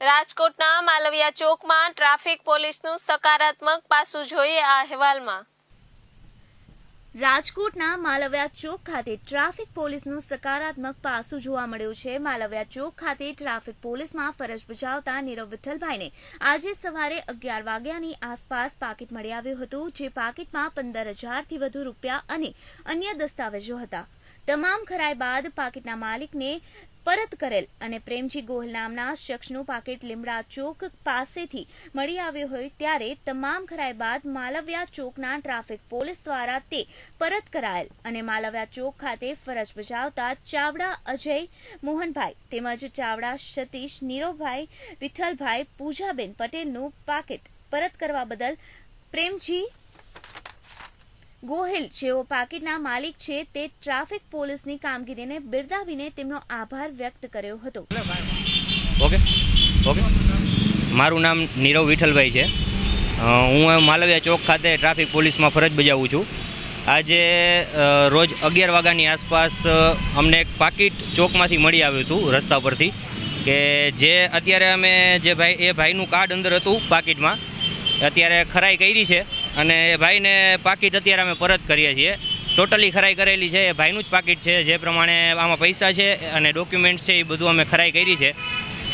રાજકોટના માલવિયા ચોકમાં ટ્રાફિક પોલીસનું સકારાત્મક પાસું જોઈએ આ અહેવાલમાં. રાજકોટના માલવ્યા ચોક ખાતે ટ્રાફિક પોલીસનું સકારાત્મક પાસું જોવા મળ્યું છે. માલવ્યા ચોક ખાતે ટ્રાફિક પોલીસમાં ફરજ બજાવતા નીરવ વિઠ્ઠલભાઈને આજે સવારે અગિયાર વાગ્યાની આસપાસ પાકીટ મળી આવ્યું હતું, જે પાકીટમાં પંદર હજારથી વધુ રૂપિયા અને અન્ય દસ્તાવેજો હતા. તમામ ખરાઈ બાદ પાકીટના માલિકને પરત કરેલ અને પ્રેમજી ગોહિલ નામના શખ્સનું પાકીટ લીમડા ચોક પાસેથી મળી આવ્યું હોય ત્યારે તમામ ખરાઈ બાદ માલવ્યા ચોકના ટ્રાફિક પોલીસ દ્વારા તે પરત કરાયેલ અને માલવ્યા ચોક ખાતે ફરજ બજાવતા ચાવડા અજય મોહનભાઈ તેમજ ચાવડા સતીશ નીરોભાઈ, વિઠ્ઠલભાઈ પૂજાબેન પટેલનું પાકીટ પરત કરવા બદલ પ્રેમજી ગોહિલ, જેઓ પાકીટના માલિક છે, તે ટ્રાફિક પોલીસની કામગીરીને બિરદાવીને તેમનો આભાર વ્યક્ત કર્યો હતો. ઓકે? ઓકે? મારું નામ નીરવ વિઠ્ઠલભાઈ છે. હું માલવિયા ચોક ખાતે ટ્રાફિક પોલીસમાં ફરજ બજાવું છું. આજે રોજ અગિયાર વાગ્યાની આસપાસ અમને એક પાકીટ ચોકમાંથી મળી આવ્યું હતું રસ્તા પરથી કે જે અત્યારે અમે જે ભાઈ, એ ભાઈનું કાર્ડ અંદર હતું પાકીટમાં અત્યારે ખરાઈ કરી છે. અને એ ભાઈને પાકીટ અત્યારે અમે પરત કરીએ છીએ. ટોટલી ખરાઈ કરેલી છે, એ ભાઈનું જ પાકીટ છે, જે પ્રમાણે આમાં પૈસા છે અને ડોક્યુમેન્ટ્સ છે, એ બધું અમે ખરાઈ કરી છે.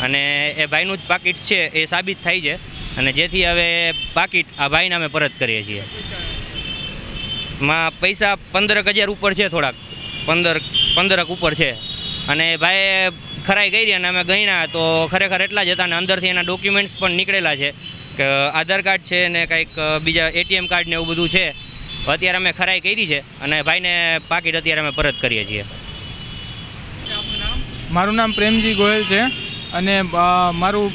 અને એ ભાઈનું જ પાકીટ છે, એ સાબિત થાય છે. અને જેથી હવે પાકીટ આ ભાઈને અમે પરત કરીએ છીએ. માં પૈસા પંદરક હજાર ઉપર છે થોડાક. પંદર, પંદરક ઉપર છે. અને ભાઈએ ખરાઈ કરી અને અમે ગણ્યા તો ખરેખર એટલા જ હતા અને અંદરથી એના ડોક્યુમેન્ટ્સ પણ નીકળેલા છે. આધાર કાર્ડ છે ને કંઈક બીજા એટીએમ કાર્ડ ને એવું બધું છે, અત્યારે અમે ખરાઈ કરી છે અને ભાઈને પાકીટ અત્યારે અમે પરત કરીએ છીએ. મારું નામ પ્રેમજી ગોયલ છે અને મારું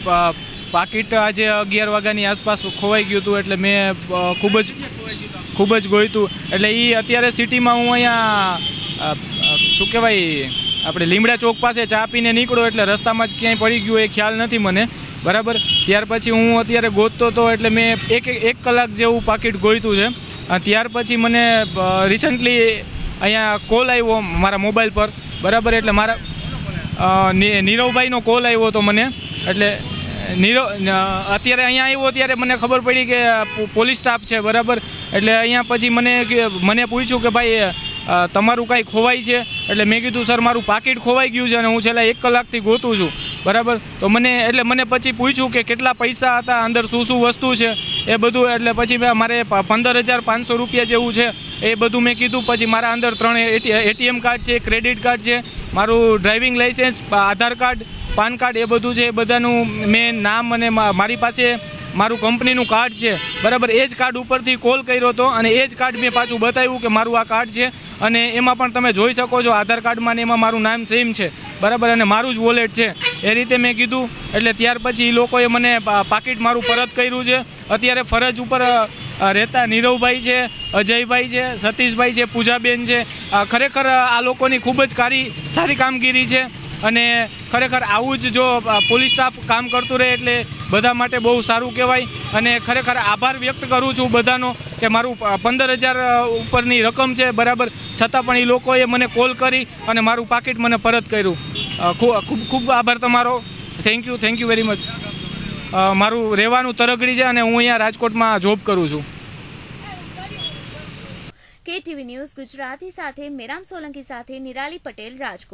પાકીટ આજે અગિયાર વાગ્યાની આસપાસ ખોવાઈ ગયું હતું એટલે મેં ખૂબ જ ખૂબ જ ગોયતું એટલે એ અત્યારે સિટીમાં હું અહીંયા શું કહેવાય, આપણે લીમડા ચોક પાસે ચા પીને નીકળો એટલે રસ્તામાં જ ક્યાંય પડી ગયું એ ખ્યાલ નથી મને. બરાબર? ત્યાર પછી હું અત્યારે ગોતતો હતો એટલે મેં એક એક કલાક જેવું પાકીટ ગોઈતું છે. ત્યાર પછી મને રિસન્ટલી અહીંયા કોલ આવ્યો મારા મોબાઈલ પર. બરાબર? એટલે મારા નીરવભાઈનો કોલ આવ્યો હતો મને. એટલે, નીરવ અત્યારે અહીંયા આવ્યો ત્યારે મને ખબર પડી કે પોલીસ સ્ટાફ છે, બરાબર? એટલે અહીંયા પછી મને મને પૂછ્યું કે ભાઈ તમારું કાંઈ ખોવાય છે? એટલે મેં કીધું, સર, મારું પાકીટ ખોવાઈ ગયું છે અને હું છેલ્લા એક કલાકથી ગોતું છું. બરાબર? તો મને, એટલે મને પછી પૂછ્યું કે કેટલા પૈસા હતા, અંદર શું શું વસ્તુ છે, એ બધું, એટલે પછી મારે પંદર હજાર પાંચસો રૂપિયા જેવું છે, એ બધું મેં કીધું, પછી મારા અંદર ત્રણ એટીએમ કાર્ડ છે, ક્રેડિટ કાર્ડ છે, મારું driving licence Aadhaar card, PAN card, એ બધું છે, એ બધાનું મેં નામ અને મારી પાસે મારું કંપનીનું કાર્ડ છે, બરાબર? એ જ કાર્ડ ઉપરથી કોલ કર્યો હતો અને એ જ કાર્ડ મેં પાછું બતાવ્યું કે મારું આ કાર્ડ છે અને એમાં પણ તમે જોઈ શકો છો, આધાર કાર્ડમાં ને એમાં મારું નામ સેમ છે, બરાબર? અને મારું જ વોલેટ છે. એ રીતે મેં કીધું, એટલે ત્યાર પછી એ લોકોએ મને પાકીટ મારું પરત કર્યું છે. અત્યારે ફરજ ઉપર રહેતા નીરવભાઈ છે, અજયભાઈ છે, સતીશભાઈ છે, પૂજાબેન છે. ખરેખર આ લોકોની ખૂબ જ કારી, સારી કામગીરી છે. અને ખરેખર આવું જ જો પોલીસ સ્ટાફ કામ કરતું રહે એટલે બધા માટે બહુ સારું કહેવાય. અને ખરેખર આભાર વ્યક્ત કરું છું બધાનો કે મારું પંદર હજાર ઉપરની રકમ છે, બરાબર. છતાં પણ એ લોકોએ મને કોલ કરી અને મારું પાકીટ મને પરત કર્યું. ખૂબ ખૂબ આભાર તમારો. Thank you thank you very much મારું રહેવાનું તરગડી છે અને હું અહીંયા રાજકોટમાં જોબ કરું છું. કેટીવી ન્યૂઝ ગુજરાતી સાથે, મેરામ સોલંકી સાથે, નિરાલી પટેલ, રાજકોટ.